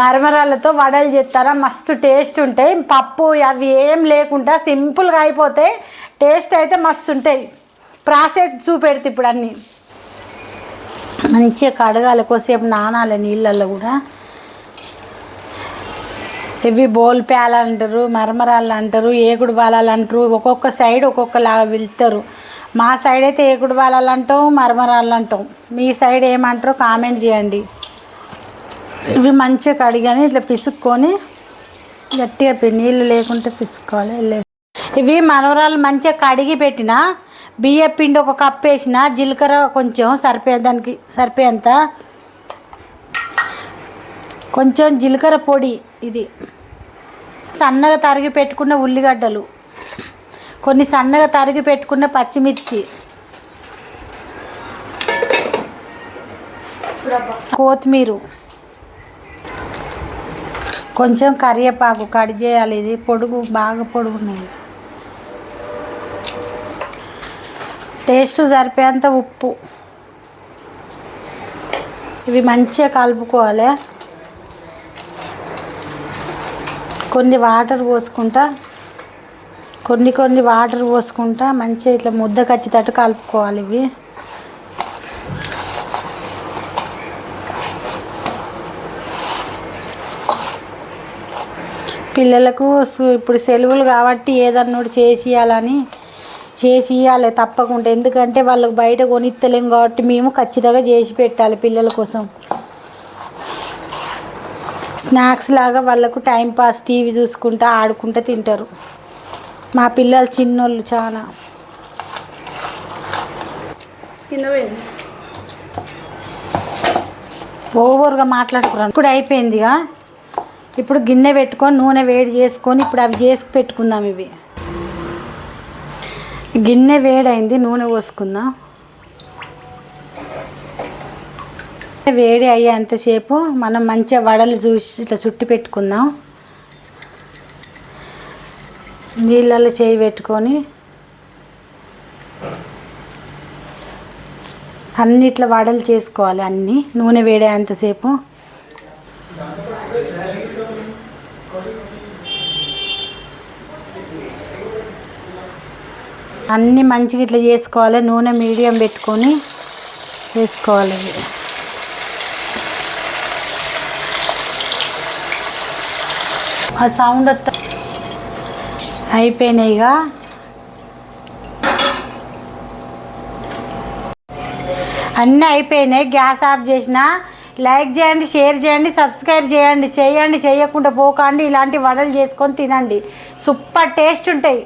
మరమరాలతో వడలు చేస్తారా? మస్తు టేస్ట్ ఉంటాయి. పప్పు అవి ఏం లేకుండా సింపుల్గా అయిపోతాయి టేస్ట్ అయితే మస్తు ఉంటాయి. ప్రాసెస్ చూపెడుతుంది ఇప్పుడు అన్నీ. మంచిగా కడగాలి కొద్దిసేపు నానాలి నీళ్ళల్లో కూడా. ఇవి బోల్ ప్యాలు అంటారు మరమరాలు అంటారు ఏకుడు బాలాలు అంటారు. ఒక్కొక్క సైడ్ ఒక్కొక్కలాగా వెళ్తారు మా సైడ్ అయితే ఏకుడు బాలాలు అంటాం మరమరాలు అంటాం. మీ సైడ్ ఏమంటారో కామెంట్ చేయండి. ఇవి మంచిగా కడిగాని ఇట్లా పిసుక్కొని గట్టిగా నీళ్ళు లేకుంటే పిసుకోవాలి ఇవి మనవరాలు మంచిగా కడిగి పెట్టిన బియ్య పిండి ఒక కప్పు వేసిన జీలకర్ర కొంచెం సరిపోయే దానికి సరిపోయేంత. కొంచెం జీలకర్ర పొడి ఇది. సన్నగా తరిగి పెట్టుకున్న ఉల్లిగడ్డలు. కొన్ని సన్నగా తరిగి పెట్టుకున్న పచ్చిమిర్చి. కొత్తిమీర. కొంచెం కరివేపాకు కట్ చేయాలి. ఇది పొడుగు బాగా పొడుగు ఉన్నాయి టేస్ట్ సరిపోయేంత ఉప్పు. ఇవి మంచిగా కలుపుకోవాలి. కొన్ని వాటర్ పోసుకుంటా కొన్ని కొన్ని వాటర్ పోసుకుంటా మంచిగా ఇట్లా ముద్ద కచ్చేటట్టు కలుపుకోవాలి ఇవి. పిల్లలకు ఇప్పుడు సెలవులు కాబట్టి ఏదన్నా ఒకటి చేసి ఇవ్వాలని చేసి ఇవ్వాలి తప్పకుండా. ఎందుకంటే వాళ్ళకి బయట కొనిత్తలేం కాబట్టి మేము ఖచ్చితంగా చేసి పెట్టాలి పిల్లల కోసం. స్నాక్స్ లాగా వాళ్ళకు టైం పాస్ టీవీ చూసుకుంటా ఆడుకుంటూ తింటారు. మా పిల్లలు చిన్నోళ్ళు చాలా. ఓవర్గా మాట్లాడుకున్నాను ఇప్పుడు అయిపోయిందిగా? ఇప్పుడు గిన్నె పెట్టుకొని నూనె వేడి చేసుకొని ఇప్పుడు అవి చేసి పెట్టుకుందాం ఇవి. గిన్నె వేడైంది నూనె పోసుకుందాం? వేడి అయ్యే అంతసేపు మనం మంచిగా వడలు చూసి ఇట్లా చుట్టి పెట్టుకుందాం. నీళ్ళల్లో చేయి పెట్టుకొని అన్ని ఇట్లా వడలు చేసుకోవాలి అన్నీ నూనె వేడేంతసేపు అన్నీ మంచిగా ఇట్లా చేసుకోవాలి. నూనె మీడియం పెట్టుకొని వేసుకోవాలి. ఆ సౌండ్ వస్తా ఇక. అన్నీ అయిపోయినాయి. గ్యాస్ ఆఫ్ చేసిన లైక్ చేయండి షేర్ చేయండి సబ్స్క్రైబ్ చేయండి చేయండి చేయకుండా పోకండి ఇలాంటి వడలు చేసుకొని తినండి. సూపర్ టేస్ట్ ఉంటాయి.